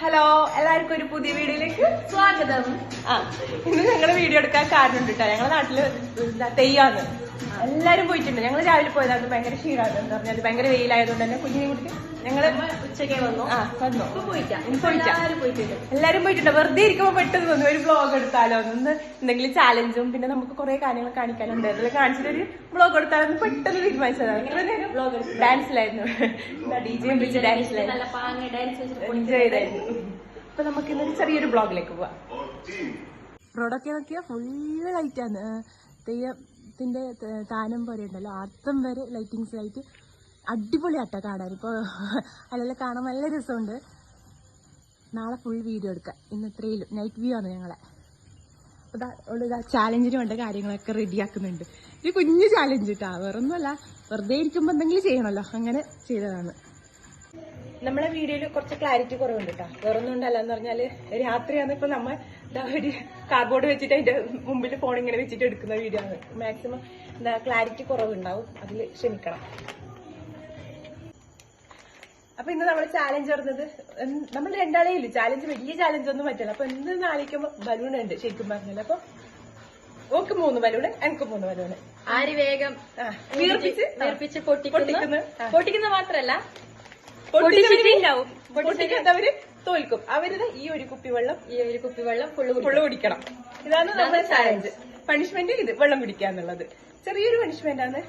Hello എല്ലാവർക്കും ഒരു പുതിയ വീഡിയോയിലേക്ക് സ്വാഗതം. ആ ഇന്ന് ഞങ്ങൾ വീഡിയോ എടുക്കാൻ കാരണം ഉണ്ട് കേട്ടോ ഞങ്ങളെ നാട്ടിൽ തെയ്യാന്ന്. എല്ലാരും പോയിട്ടുണ്ട്. ഞങ്ങൾ രാവിലെ പോയതാണ്. ഭയങ്കര ക്ഷീണമാണ് എന്ന് പറഞ്ഞാൽ ഭയങ്കര വെയിലായതുകൊണ്ട് തന്നെ കുഞ്ഞിനെ കുട്ടി ഞങ്ങൾ ഉച്ചയ്ക്ക് വന്നു? ആ വന്നു. എല്ലാരും പോയിട്ടുണ്ട്. വെറുതെ ഇരിക്കുമ്പോ പെട്ടെന്ന് തോന്നി. ഒരു ബ്ലോഗ് എടുത്താലോ? ഒന്ന് എന്തെങ്കിലും ചാലഞ്ചും പിന്നെ നമുക്ക് കുറെ കാര്യങ്ങൾ കാണിക്കാനുണ്ട്. അതിൽ കാണിച്ചിട്ട് ഒരു ബ്ലോഗ് എടുത്താലോ? എന്ന് പെട്ടെന്ന് തീരുമാനിച്ചതാണ്. ഡാൻസിലായിരുന്നു ഡി ജെ വിളിച്ച് ഡാൻസിലായിരുന്നു നല്ല പാങ്ങ ഡാൻസ് വെച്ചിട്ട് എൻജോയ് ചെയ്തായിരുന്നു. അപ്പൊ നമുക്ക് ഇന്നൊരു ചെറിയൊരു ബ്ലോഗിലേക്ക് പോവാം. റോഡൊക്കെ നോക്കിയാൽ ഫുള്ള് ലൈറ്റാണ് തെയ്യത്തിന്റെ താനം പോലെ ഉണ്ടല്ലോ. അർത്ഥം വരെ ലൈറ്റിങ്സ് ആയിട്ട് അടിപൊളിയാട്ടോ കാണാൻ ഇപ്പോൾ അല്ലല്ല കാണാൻ നല്ല രസമുണ്ട്. നാളെ ഫുൾ വീഡിയോ എടുക്കാം. ഇന്ന് ഇത്രയിലും നൈറ്റ് വ്യൂ ആണ് ഞങ്ങളെ. ഇതാ ചാലഞ്ചിന് വേണ്ട കാര്യങ്ങളൊക്കെ റെഡിയാക്കുന്നുണ്ട് ഇത് കുഞ്ഞു ചാലഞ്ച് കേട്ടോ വേറൊന്നുമല്ല. വെറുതെ ഇരിക്കുമ്പോൾ എന്തെങ്കിലും ചെയ്യണമല്ലോ അങ്ങനെ ചെയ്തതാണ്. നമ്മളെ വീഡിയോയിൽ കുറച്ച് ക്ലാരിറ്റി കുറവുണ്ട് കേട്ടോ വേറൊന്നും ഉണ്ടല്ല എന്ന് പറഞ്ഞാൽ രാത്രിയാണ് ഇപ്പൊ നമ്മൾ ഒരു കാർഡ്ബോർഡ് വെച്ചിട്ട് അതിന്റെ മുമ്പിൽ ഫോൺ ഇങ്ങനെ വെച്ചിട്ട് എടുക്കുന്ന വീഡിയോ ആണ്. മാക്സിമം എന്താ ക്ലാരിറ്റി കുറവുണ്ടാവും. അതിൽ ക്ഷമിക്കണം. അപ്പൊ ഇന്ന് നമ്മൾ ചാലഞ്ച് പറഞ്ഞത് നമ്മൾ രണ്ടാളേ ഇല്ല? ചാലഞ്ച് വലിയ ചാലഞ്ച് ഒന്നും പറ്റില്ല. അപ്പൊ ഇന്ന് നാളേക്കുമ്പോ ബലൂൺ ഉണ്ട് ശരിക്കും പറഞ്ഞല്ലോ അപ്പൊ ഓക്ക് മൂന്ന് ബലൂൺ എനിക്ക് മൂന്ന് ബലൂണ് ആര് വേഗം വീർപ്പിച്ച്? വീർപ്പിച്ച് പൊട്ടിക്കുന്നു? പൊട്ടിക്കുന്നു. മാത്രല്ല. പൊട്ടിക്കുന്നവര് തോൽക്കും. അവർ ഈ ഒരു കുപ്പി വെള്ളം ഈ ഒരു കുപ്പി വെള്ളം പൊള്ളു ഫുള്ള് കുടിക്കണം. ഇതാണ് നമ്മുടെ ചാലഞ്ച് പണിഷ്മെന്റ് ഇത് വെള്ളം കുടിക്കുക എന്നുള്ളത്. ചെറിയൊരു പണിഷ്മെന്റ് ആണ്.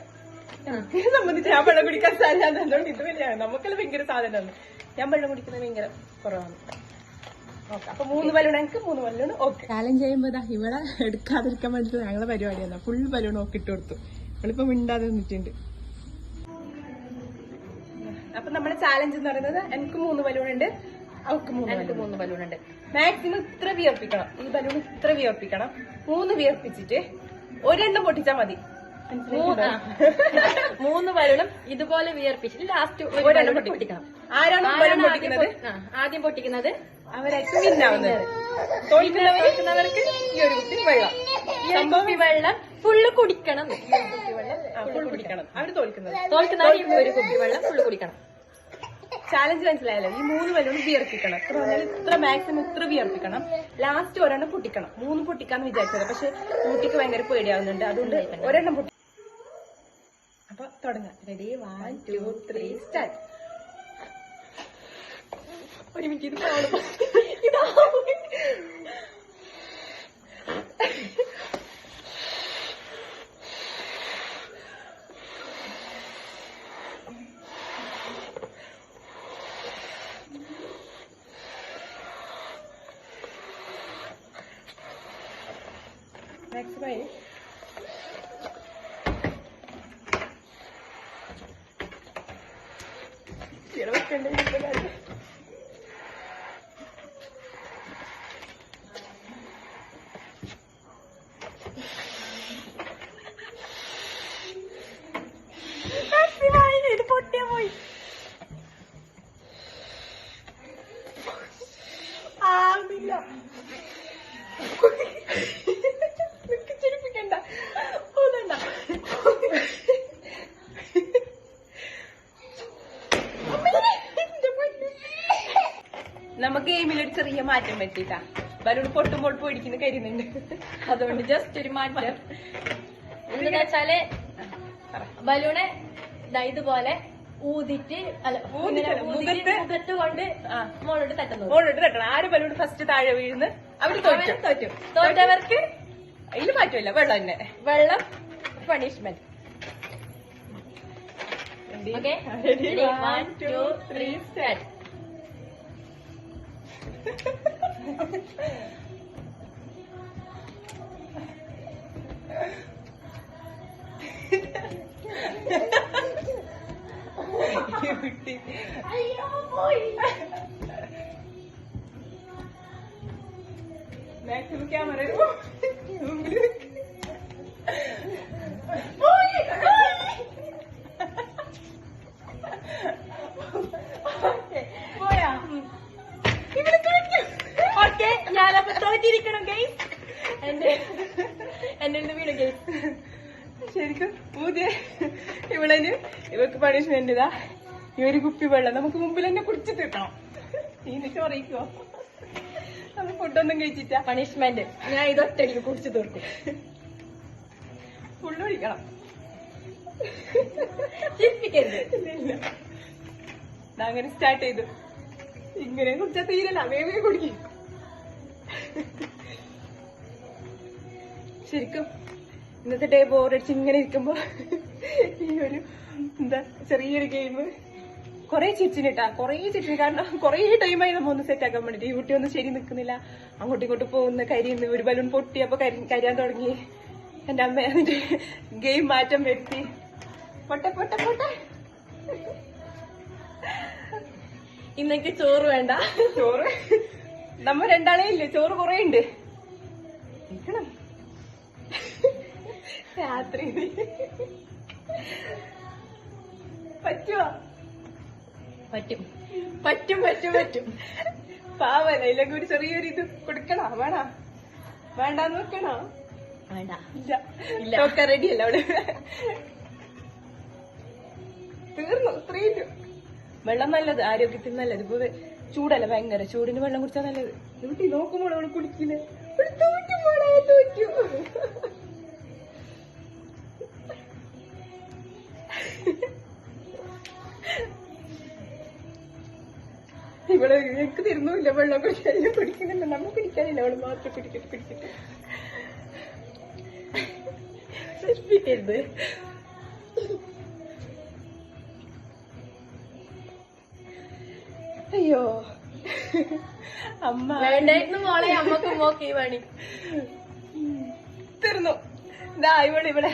എന്നെ സംബന്ധിച്ച് ഞാൻ വെള്ളം കുടിക്കാൻ സാധ്യത അതുകൊണ്ട് ഇത് വലിയ നമുക്കെല്ലാം ഭയങ്കര സാധനമാണ് ഞാൻ വെള്ളം കുടിക്കുന്നത് ഭയങ്കര കുറവാണ്. ഓക്കെ അപ്പൊ മൂന്ന് ബലൂൺ എനിക്ക് മൂന്ന് ബലൂൺ ഓക്കെ. ചാലഞ്ച് ചെയ്യുമ്പോ ഇവിടെ എടുക്കാതിരിക്കാൻ വേണ്ടിട്ട് ഞങ്ങളെ പരിപാടിയാണ് ഫുൾ ബലൂൺ ഒക്കെ ഇട്ട് കൊടുത്തു. നമ്മളിപ്പോ മിണ്ടാതെ നിന്നിട്ടുണ്ട്. അപ്പൊ നമ്മുടെ ചാലഞ്ച് എന്ന് പറയുന്നത് എനിക്ക് മൂന്ന് ബലൂൺ ഉണ്ട് അവർക്ക് മൂന്ന് എനിക്ക് മൂന്ന് ബലൂൺ ഉണ്ട് മാക്സിമം ഇത്ര വിയർപ്പിക്കണം. ഈ ബലൂൺ ഇത്ര വിയർപ്പിക്കണം. മൂന്ന് വിയർപ്പിച്ചിട്ട് ഒരെണ്ണം പൊട്ടിച്ചാൽ മതി. മൂന്ന്. ബലൂണും ഇതുപോലെ വിയർപ്പിച്ച് ലാസ്റ്റ് ഒരെണ്ണം പൊട്ടിക്കണം ആരാണ് ബലൂൺ ആദ്യം പൊട്ടിക്കുന്നത്? ആദ്യം പൊട്ടിക്കുന്നത്? തോൽക്കുന്നവർക്ക് ഈ ഒരു കുപ്പി വെള്ളം. ഈ ഒരു കുപ്പി വെള്ളം ഫുള്ള് കുടിക്കണം. ഫുൾ കുടിക്കണം. അവർ തോൽക്കുന്നത്. തോൽക്കുന്നവർ ഈ ഒരു കുപ്പി വെള്ളം ഫുള്ള് കുടിക്കണം. ചാലഞ്ച് മനസ്സിലായല്ലോ. ഈ മൂന്ന് ബലൂൺ വിയർപ്പിക്കണം ഇത്ര പറഞ്ഞാൽ ഇത്ര മാക്സിമം ഇത്ര വിയർപ്പിക്കണം ലാസ്റ്റ് ഒരെണ്ണം പൊട്ടിക്കണം. മൂന്ന് പൊട്ടിക്കാന്ന് വിചാരിച്ചത്. പക്ഷെ ഊട്ടിക്ക് ഭയങ്കര പേടിയാവുന്നുണ്ട്. അതുകൊണ്ട് ഒരെണ്ണം പൊട്ടി തുടങ്ങാം. Ready one two three start ഒരു മിനിറ്റ് ഇത് കാണും ഇതാ മാക്സിമം ഇത് നമുക്ക് ഗെയിമിൽ ഒരു ചെറിയ മാറ്റം പറ്റിട്ടാ ബലൂൺ പൊട്ടും പൊട്ടും ഇടിക്കുന്ന കരുന്നുണ്ട് അതുകൊണ്ട് ജസ്റ്റ് ഒരു മാറ്റം. എന്താ വെച്ചാൽ ബലൂണ് ഇതുപോലെ ഊതിട്ട് അല്ല ഊതിട്ട് മുഖത്ത് കൊണ്ട് മോളോട്ട് മോളോട് തട്ടുന്നു മോളോട്ട് തട്ടണം. ആര് ബലൂൺ ഫസ്റ്റ് താഴെ വീഴുന്നു? അവർ തോറ്റു. അവർ തോറ്റു. തോറ്റവർക്ക് അതിൽ മാറ്റമില്ല. വെള്ളം തന്നെ. വെള്ളം punishment okay one two three start maximum camera okay ഞാനപ്പോ തോറ്റിരിക്കണം ഗൈസ് എന്റെ എന്റെ വീണ് ഗൈസ് ശരിക്കും പുതിയ ഇവളന് ഇവർക്ക് പണിഷ്മെന്റ് ഇതാ. ഈ ഒരു കുപ്പി വെള്ളം നമുക്ക് മുമ്പിൽ തന്നെ കുടിച്ചു തീർക്കണം. എന്നിട്ട് ചോറിക്കോ നമ്മൾ ഫുഡൊന്നും കഴിച്ചിട്ട? പണിഷ്മെന്റ് ഞാൻ ഇതൊറ്റടിക്ക് കുടിച്ചു തീർക്കും. ഫുള്ള് ഒഴിക്കണം. ചിരിപ്പിക്കരുത്. അങ്ങനെ സ്റ്റാർട്ട് ചെയ്തു. ഇങ്ങനെ കുടിച്ചാൽ തീരല്ല വേഗം കുടിക്കും. ശരിക്കും ഇന്നത്തെ ഡേ ബോറടിച്ച് ഇങ്ങനെ ഇരിക്കുമ്പോ ഈ ഒരു എന്താ ചെറിയൊരു ഗെയിം കൊറേ ചിരിച്ചിട്ടാ കൊറേ ചിരിച്ചു കാരണം കൊറേ ടൈമായി നമ്മ ഒന്ന് സെറ്റ് ആക്കാൻ വേണ്ടിട്ട്. ഈ കുട്ടി ഒന്നും ശരി നിൽക്കുന്നില്ല അങ്ങോട്ടും ഇങ്ങോട്ടും പോകുന്ന കരിന്ന് ഒരു ബലൂൺ പൊട്ടി അപ്പൊ കരി- കരിയാൻ തുടങ്ങി. എന്റെ അമ്മ എന്നിട്ട് ഗെയിം മാറ്റം വരുത്തി. പൊട്ടെ പൊട്ടെ പൊട്ടെ. ഇന്നേക്ക് ചോറ് വേണ്ട. ചോറ്? നമ്മ രണ്ടാളേ ഇല്ലേ? ചോറ് കൊറേ ഉണ്ട്. രാത്രി. പറ്റുമോ പറ്റും. പറ്റും പറ്റും പറ്റും. പാവല്ല ഇല്ലെങ്കിൽ ഒരു ചെറിയൊരു ഇത് കൊടുക്കണോ? വേണോ? വേണ്ടാന്ന് വെക്കണോ? വേണ്ട. ഇല്ല. ഒക്കെ റെഡി അല്ല അവിടെ? തീർന്നു ഇത്രയും വെള്ളം നല്ലത് ആരോഗ്യത്തിന് നല്ലത്. ഇപ്പൊ ചൂടല്ല ഭയങ്കര? ചൂടിന് വെള്ളം കുടിച്ചാൽ നല്ലത്. നോക്കുമ്പോൾ അവൾ കുടിക്കില്ല ഇവൾ എനിക്ക് തരുന്നില്ല വെള്ളം കുടിക്കാനില്ല കുടിക്കുന്നില്ല. നമ്മൾ കുടിക്കാനില്ല അവൾ മാത്രം കുടിക്കട്ടെ കുടിക്കട്ടെ ചിരിപ്പിക്കരുത് അയ്യോ. അമ്മ. വേണ്ടായിരുന്നു മോളെ. അമ്മയ്ക്ക് നോക്കി പണി. തീർന്നു. ദാ ഇവിടെ ഇവിടെ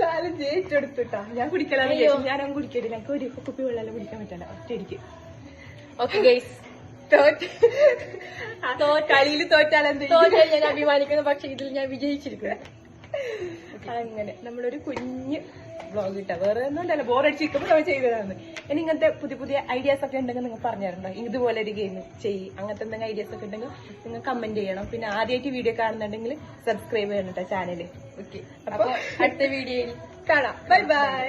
സാലം ജയിച്ചെടുത്തിട്ടാ. ഞാൻ കുടിക്കലാണ്. ഞാനും കുടിക്കരുത്. ഞങ്ങൾക്ക് ഒരു കുപ്പി വെള്ളം കുടിക്കാൻ പറ്റില്ല. ഒറ്റയടിക്ക്. ഓക്കെ ഗൈസ് കളിയിൽ ചെയ്യും? തോറ്റാൽ ഞാൻ അഭിമാനിക്കുന്നു പക്ഷെ ഇതിൽ ഞാൻ വിജയിച്ചിരിക്കുന്നു. അങ്ങനെ നമ്മളൊരു കുഞ്ഞ് ബ്ലോഗ് ഇട്ടാ. വേറെ ഒന്നും ഉണ്ടല്ലോ ബോറടിച്ചിരിക്കുമ്പോൾ നമ്മൾ ചെയ്തതാണ്. ഇനി ഇങ്ങനത്തെ പുതിയ പുതിയ ഐഡിയാസ് ഒക്കെ ഉണ്ടെങ്കിൽ നിങ്ങൾ പറഞ്ഞിട്ടുണ്ടോ ഇതുപോലെ ഒരു ഗെയിം ചെയ്യ്. അങ്ങനത്തെ എന്തെങ്കിലും ഐഡിയാസ് ഒക്കെ ഉണ്ടെങ്കിൽ നിങ്ങൾ കമന്റ് ചെയ്യണം. പിന്നെ ആദ്യമായിട്ട് വീഡിയോ കാണുന്നുണ്ടെങ്കിൽ സബ്സ്ക്രൈബ് ചെയ്യണം കേട്ടോ ചാനൽ ഓക്കെ അപ്പൊ അടുത്ത വീഡിയോയിൽ കാണാം. Bye bye